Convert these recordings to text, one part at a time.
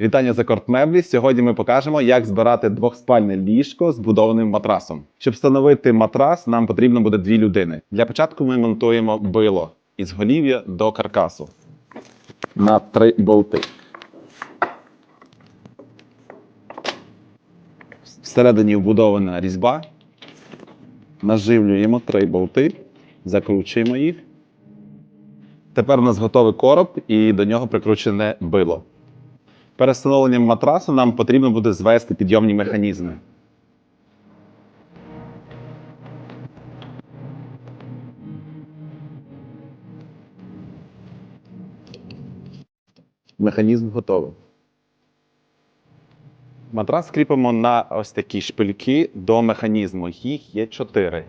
Вітання за корт меблі. Сьогодні ми покажемо, як збирати двохспальне ліжко з будованим матрасом. Щоб встановити матрас, нам потрібно буде дві людини. Для початку ми монтуємо било із голів'я до каркасу на три болти. Всередині вбудована різьба. Наживлюємо три болти, закручуємо їх. Тепер у нас готовий короб і до нього прикручене било. Перед встановленням матрасу нам потрібно буде звести підйомні механізми. Механізм готовий. Матрас кріпимо на ось такі шпильки до механізму. Їх є чотири.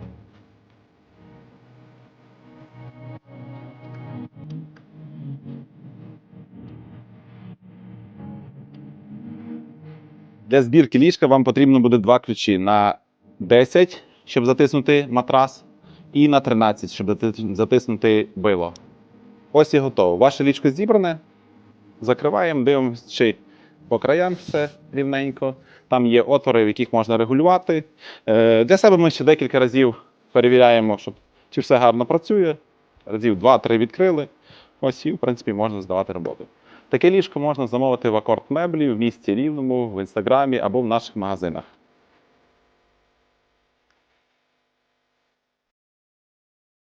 Для збірки ліжка вам потрібно буде два ключі на 10, щоб затиснути матрас, і на 13, щоб затиснути било. Ось і готово. Ваше ліжко зібране. Закриваємо, дивимося, чи по краям все рівненько. Там є отвори, в яких можна регулювати. Е, Для себе ми ще декілька разів перевіряємо, щоб чи все гарно працює. Разів 2-3 відкрили. Ось і, в принципі, можна здавати роботу. Таке ліжко можна замовити в акорд меблі в місті Рівному, в інстаграмі або в наших магазинах.